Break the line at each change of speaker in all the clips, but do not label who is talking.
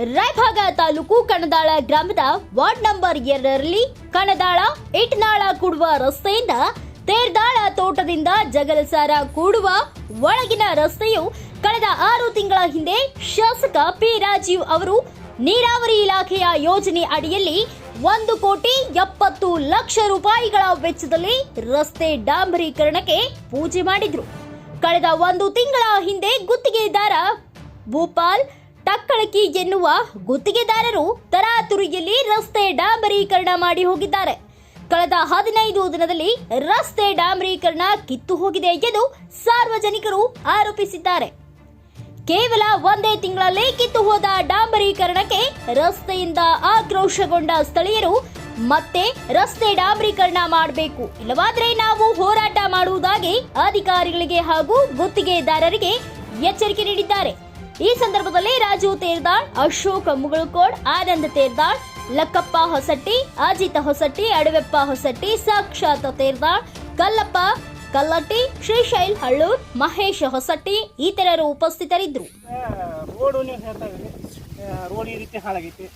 ರಾಯಭಾಗ ತಾಲೂಕು ಕಣದಾಳ ಗ್ರಾಮದ ward number ಎರಡರಲ್ಲಿ ಕಣದಾಳ ಇಟ್ನಾಳ ಕೂಡುವ ರಸ್ತೆಯಿಂದ ತೇರ್ದಾಳ ತೋಟದಿಂದ ಜಗಲಸಾರ ಕೂಡುವ ಒಳಗಿನ ರಸ್ತೆಯು ಕಳೆದ ಆರು ತಿಂಗಳ ಹಿಂದೆ ಶಾಸಕ ಪಿ ರಾಜೀವ್ ಅವರು ನೀರಾವರಿ ಇಲಾಖೆಯ ಯೋಜನೆ ಅಡಿಯಲ್ಲಿ ಒಂದು ಕೋಟಿ ಎಪ್ಪತ್ತು ಲಕ್ಷ ರೂಪಾಯಿಗಳ ವೆಚ್ಚದಲ್ಲಿ ರಸ್ತೆ ಡಾಂಬರೀಕರಣಕ್ಕೆ ಪೂಜೆ ಮಾಡಿದ್ರು. ಕಳೆದ ಒಂದು ತಿಂಗಳ ಹಿಂದೆ ಗುತ್ತಿಗೆದಾರ ಭೂಪಾಲ್ ಟಕ್ಕಳಕಿ ಎನ್ನುವ ಗುತ್ತಿಗೆದಾರರು ತರಾತುರಿಯಲ್ಲಿ ರಸ್ತೆ ಡಾಂಬರೀಕರಣ ಮಾಡಿ ಹೋಗಿದ್ದಾರೆ. ಕಳೆದ ಹದಿನೈದು ದಿನದಲ್ಲಿ ರಸ್ತೆ ಡಾಂಬರೀಕರಣ ಕಿತ್ತು ಹೋಗಿದೆ ಎಂದು ಸಾರ್ವಜನಿಕರು ಆರೋಪಿಸಿದ್ದಾರೆ. ಕೇವಲ ಒಂದೇ ತಿಂಗಳಲ್ಲಿ ಕಿತ್ತು ಹೋದ ಡಾಂಬರೀಕರಣಕ್ಕೆ ರಸ್ತೆಯಿಂದ ಆಕ್ರೋಶಗೊಂಡ ಸ್ಥಳೀಯರು ಮತ್ತೆ ರಸ್ತೆ ಡಾಂಬರೀಕರಣ ಮಾಡಬೇಕು. ಇಲ್ಲವಾದ್ರೆ ನಾವು ಹೋರಾಟ ಮಾಡುವುದಾಗಿ ಅಧಿಕಾರಿಗಳಿಗೆ ಹಾಗೂ ಗುತ್ತಿಗೆದಾರರಿಗೆ ಎಚ್ಚರಿಕೆ ನೀಡಿದ್ದಾರೆ. ಈ ಸಂದರ್ಭದಲ್ಲಿ ರಾಜು ತೇರ್ದಾಳ್ ಅಶೋಕ್ ಮುಗುಳ್ಕೋಡ್ ಆನಂದ್ ತೇರ್ದಾಳ್ ಲಕ್ಕಪ್ಪ ಹೊಸಟ್ಟಿ ಅಜಿತ ಹೊಸಟ್ಟಿ ಅಡವೆಪ್ಪ ಹೊಸಟ್ಟಿ ಸಾಕ್ಷಾತ್ ತೇರ್ದಾಳ್ ಕಲ್ಲಪ್ಪ ಕಲ್ಲಟ್ಟಿ ಶ್ರೀಶೈಲ್ ಹಳ್ಳೂರ್ ಮಹೇಶ್ ಹೊಸಟ್ಟಿ ಇತರರು ಉಪಸ್ಥಿತರಿದ್ದರು.
ರೋಡು ನೀವು ಹೇಳ್ತಾ ಇದ್ರಿ ರೋಡ್ ಈ ರೀತಿ ಹಾಳಾಗೈತಿ.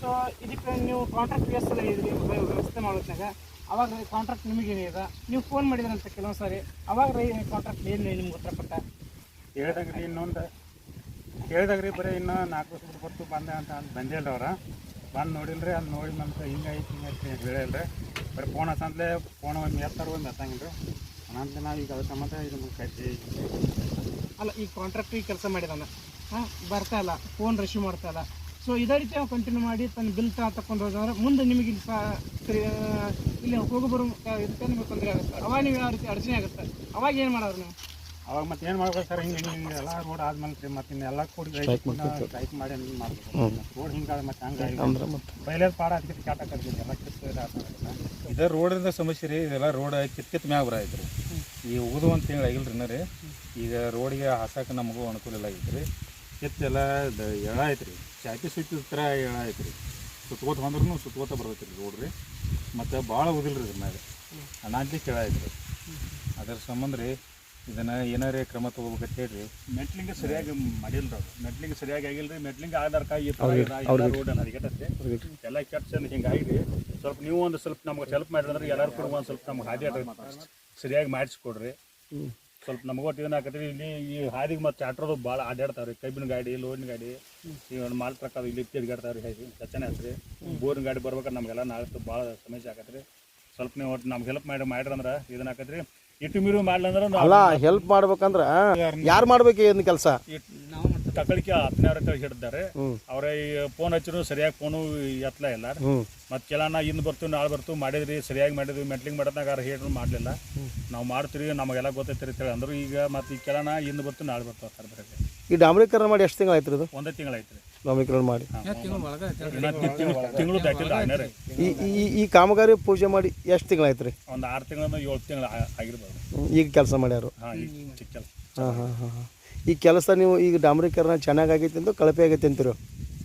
ಸೊ ಇದಕ್ಕೆ ನೀವು ಕಾಂಟ್ರಾಕ್ಟ್ ವ್ಯವಸ್ಥೆ ಇದ್ರಿ ವ್ಯವಸ್ಥೆ ಮಾಡೋದ್ನಾಗ ಅವಾಗ ಕಾಂಟ್ರಾಕ್ಟ್ ನಿಮಗೇನಿದೆ ನೀವು ಫೋನ್ ಮಾಡಿದ್ರಂತ ಕೆಲವೊಂದು ಸಾರಿ. ಅವಾಗ ಕಾಂಟ್ರಾಕ್ಟ್ ಏನು ನಿಮ್ಗೆ ಉತ್ತರ ಕೊಟ್ಟ
ಹೇಳ್ದಾಗ್ರಿ ಇನ್ನೊಂದು ಹೇಳ್ದಾಗ್ರಿ ಬರೀ ಇನ್ನೂ ನಾಲ್ಕು ವರ್ಷ ಬರ್ತು, ಬಂದೆ ಅಂತ ಅಂತ ಬಂದಿಲ್ಲ ಅವ್ರ. ಬಂದು ನೋಡಿಲ್ರಿ, ಅದು ನೋಡಿ ನಮ್ಗೆ ಹಿಂಗೈತಿ ಹಿಂಗೈತಿ ಹೇಳಿಲ್ರಿ. ಬರೀ ಫೋನ್ ಹಚ್ಚಂತಲೇ ಫೋನ್ ಒಂದು ಎತ್ತಾರ ಒಂದು ಎತ್ತಂಗಿಲ್ಲ ರೀ ಅನಂತ ನಾವು ಈಗ ಅದಕ್ಕೆ ಸಂಬಂಧ ಇದು ಕಟ್ಟಿ.
ಅಲ್ಲ, ಈ ಕಾಂಟ್ರಾಕ್ಟ್ ಈಗ ಕೆಲಸ ಮಾಡಿದಾನೆ? ಹಾಂ, ಬರ್ತಾ ಇಲ್ಲ. ಫೋನ್ ರಿಸೀವ್ ಮಾಡ್ತಾ ಇಲ್ಲ. ಸೊ ಇದೇ ರೀತಿ ನಾವು ಕಂಟಿನ್ಯೂ ಮಾಡಿ ತನ್ನ ಬಿಲ್ ತಾ ತಗೊಂಡು ಹೋದ್ರೆ ಮುಂದೆ ನಿಮಗೆ ಇಲ್ಲಿ ಇಲ್ಲಿ ಹೋಗಿ ಬರೋ ಇದಕ್ಕೆ ನಿಮಗೆ ತೊಂದರೆ ಆಗುತ್ತೆ? ಅವಾಗ ನೀವು ಯಾವ ರೀತಿ ಅಡಚಣೆ ಆಗುತ್ತೆ? ಅವಾಗ ಏನು ಮಾಡೋರು ನೀವು?
ಅವಾಗ ಮತ್ತೆ ಏನು ಮಾಡ್ಬೇಕು ಸರ್? ಹಿಂಗೆ ಹಿಂಗೆ ಹಿಂಗೆ ಎಲ್ಲ ರೋಡ್ ಆದ್ಮೇಲೆ ರೀ ಮತ್ತೆ ಇನ್ನೆಲ್ಲ ಕೂಡಿ ಟೈಪ್ ಮಾಡಿ ಹಿಂಗೆ ಮಾಡ್ಬೇಕು. ರೋಡ್ ಹಿಂಗೆ ಮತ್ತೆ ಹಂಗೆ ಪೈಲೆ ಪಾಡ ಅದಕ್ಕೆ ಕಾಟ ಕರ್ತೀವಿ ಎಲ್ಲ ಕಿತ್ತು
ಇದೇ ರೋಡಿಂದ ಸಮಸ್ಯೆ ರೀ. ಇದೆಲ್ಲ ರೋಡ್ ಕಿತ್ ಕಿತ್ ಮ್ಯಾಗ ಬರ ಐತ್ರಿ ಈ ಉಗಿದು ಒಂದು ತಿಂಗಳು ಆಗಿಲ್ರಿ ರೀ ರೀ. ಈಗ ರೋಡಿಗೆ ಹಾಸಕ್ಕೆ ನಮಗೂ ಅನುಕೂಲ ಇಲ್ಲ ಆಗೈತೆ ರೀ ಕಿತ್ತೆಲ್ಲ ದ ಎಳ ಐತ್ರಿ ಚಾಕಿ ಸುತ್ತಿದ ಥರ ಎಳ ಐತ್ರಿ ಸುತ್ಕೋತ ಬಂದ್ರೂ ಸುತ್ತಕೋತ ಬರ್ತೈತೆ ರೀ ರೋಡ್ ರೀ. ಮತ್ತು ಭಾಳ ಉದಿಲ್ರಿ ಇದ್ರ ಮ್ಯಾಗ. ಅನಾಂತಿ ಕೆಳ ಐತ್ರಿ ಅದ್ರ ಸಂಬಂಧ ರೀ ಇದನ್ನು ಏನಾರೇ ಕ್ರಮ ತಗೋಬೇಕಂತ ಹೇಳ್ರಿ.
ಮೆಟ್ಲಿಂಗ್ ಸರಿಯಾಗಿ ಮಾಡಿಲ್ಲ ಅವ್ರು. ಮೆಟ್ಲಿಂಗ್ ಸರಿಯಾಗಿ ಆಗಿಲ್ಲ ರೀ ಮೆಟ್ಲಿಂಗ್ ಆಧಾರ್ ಕಾಯಿ ರೋಡ್ ಎಲ್ಲ ಕೆಟ್ಟ ಹಿಂಗಾಗಿ ಸ್ವಲ್ಪ ನೀವು ಒಂದು ಸ್ವಲ್ಪ ನಮ್ಗೆ ಹೆಲ್ಪ್ ಮಾಡಿದ್ರೆ ಎಲ್ಲರೂ ಕೂಡ ಒಂದು ಸ್ವಲ್ಪ ನಮ್ಗೆ ಹಾದಿ ಆಟ ಸರಿಯಾಗಿ ಮಾಡಿಸ್ಕೊಡ್ರಿ. ಸ್ವಲ್ಪ ನಮಗೊಟ್ಟು ಒಟ್ಟು ಏನಾಕತ್ರಿ ಇಲ್ಲಿ ಈ ಹಾದಿಗೆ ಮತ್ತೆ ಟ್ರ್ಯಾಕ್ಟರ್ದು ಭಾಳ ಅಡ್ಡಾಡ್ತಾವ್ರಿ ಕಬ್ಬಿನ ಗಾಡಿ ಲೋಡಿನ ಗಾಡಿ ಈ ಒಂದು ಮಾಲ್ ಟ್ರಕ್ ಅದು ಇಲ್ಲಿ ತಿರ್ಗಾಡ್ತಾವ್ರಿ ಹೇಗೆ ಕಚ್ಚನೆ ಆತ್ರಿ. ಬೋರಿನ ಗಾಡಿ ಬರ್ಬೇಕಾದ್ರೆ ನಮಗೆಲ್ಲ ನಾಳೆ ಭಾಳ ಸಮಸ್ಯೆ ಆಗತ್ತೆ ರೀ ಸ್ವಲ್ಪ ನೀವು ಒಟ್ಟು ನಮ್ಗೆ ಹೆಲ್ಪ್ ಮಾಡಿ ಮಾಡ್ರಂದ್ರೆ ಇದನ್ನ ಆಕತ್ರಿ ಇಟ್ಟು ಮೀರು ಮಾಡ್ಲಂದ್ರೆ
ಅಲ್ಲ ಹೆಲ್ಪ್ ಮಾಡ್ಬೇಕಂದ್ರ ಯಾರು ಮಾಡ್ಬೇಕು ಏನು ಕೆಲಸ?
ತಕಳಿಕೆ ಹತ್ತನೇವ್ರ ಕೈ ಹಿಡಿದಾರೆ. ಅವ್ರ ಫೋನ್ ಹಚ್ಚಿದ್ರು ಸರಿಯಾಗಿ ಫೋನು ಎತ್ತಲ ಇಲ್ಲ. ಮತ್ತೆ ನಾ ಇಂದು ಬರ್ತೀವಿ ನಾಳೆ ಬರ್ತೀವಿ ಮಾಡಿದ್ರಿ ಸರಿಯಾಗಿ ಮಾಡಿದ್ವಿ ಮೆಟ್ಲಿಂಗ್ ಮಾಡಿದಾಗ ಅವ್ರು ಹೇಳಿದ್ರು ಮಾಡಲಿಲ್ಲ. ನಾವು ಮಾಡ್ತೀವಿ ನಮಗೆಲ್ಲ ಗೊತ್ತೈತಿ ಅಂತೇಳಿ ಅಂದ್ರು. ಈಗ ಮತ್ತೆ ಈ ಕೆಲನ ಇಂದು ಬರ್ತೀವಿ ನಾಳೆ ಬರ್ತೀವಿ ಸರ್ ಬರೋಕ್ಕೆ
ಈ ಡಾಂಬರೀಕರಣ ಮಾಡಿ ಎಷ್ಟು ತಿಂಗಳು ಆಯ್ತು ಇದು?
ಒಂದೇ ತಿಂಗಳಾಯ್ತು ರೀ.
ಡಾಂಬರೀಕರಣ ಮಾಡಿ.
ತಿಂಗಳು ದಾಟಿಲ್ಲ ರೀ.
ಈ ಈ ಈ ಕಾಮಗಾರಿ ಪೂಜೆ ಮಾಡಿ ಎಷ್ಟು ತಿಂಗಳು ಆಯ್ತು ರೀ?
ಒಂದು ಆರು ತಿಂಗಳ ಏಳು ತಿಂಗಳು ಆಗಿರ್ಬೋದು.
ಈಗ ಕೆಲಸ ಮಾಡ್ಯಾರು.
ಹಾಂ ಈಗ ಚಿಕ್ಕ ಕೆಲಸ.
ಹಾಂ ಹಾಂ ಹಾಂ ಹಾಂ. ಈ ಕೆಲಸ ನೀವು ಈಗ ಡಾಂಬರೀಕರಣ ಚೆನ್ನಾಗಿ ಆಗೈತೆ ಅಂತ ಕಳಪೆ ಆಗೈತೆ ಅಂತೀರಿ?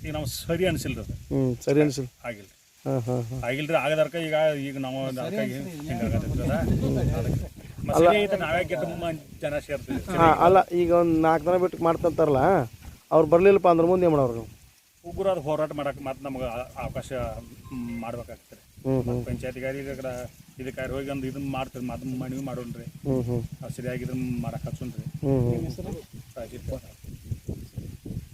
ಈಗ
ನಾವು ಸರಿ ಅನಿಸಿಲ್ಲ ಅದು.
ಹ್ಞೂ ಸರಿ ಅನಿಸಿಲ್ಲ.
ಆಗಿಲ್ಲ.
ಹಾಂ ಹಾಂ ಹಾಂ.
ರೀ ಆಗದರ್ಕ ಈಗ ಈಗ ನಾವು ಹಿಂಗಾಗತ್ತದ ಮತ್ತೆ
ಹಾಂ ಅಲ್ಲ ಈಗ ಒಂದು ನಾಲ್ಕು ದಿನ ಬಿಟ್ಟು ಮಾಡ್ತಂತಾರಲ್ಲ ಅವ್ರು ಬರಲಿಲ್ಲಪ್ಪ ಅಂದ್ರೆ ಮುಂದೆ ಏನು ಮಾಡೋರು ನೀವು
ಉಗ್ರಾದ ಹೋರಾಟ ಮಾಡಕ್ಕೆ ಮತ್ತೆ ನಮ್ಗೆ ಅವಕಾಶ ಮಾಡ್ಬೇಕಾಗ್ತದೆ.
ಪಂಚಾಯತ್ಗಾರಿ ಹ್ಞೂ
ಪಂಚಾಯತಿಗಾರಿ ಇದಕ್ಕೆ ಹೋಗಿ ಒಂದು ಇದನ್ನ ಮಾಡ್ತಾರೆ ಮತ್ತೆ ಮನವಿ ಮಾಡೋಣ್ರಿ. ಸರಿಯಾಗಿ ಇದನ್ನ ಮಾಡಕ್ಕೆ ಹಚ್ಚೋಣ್ರಿ.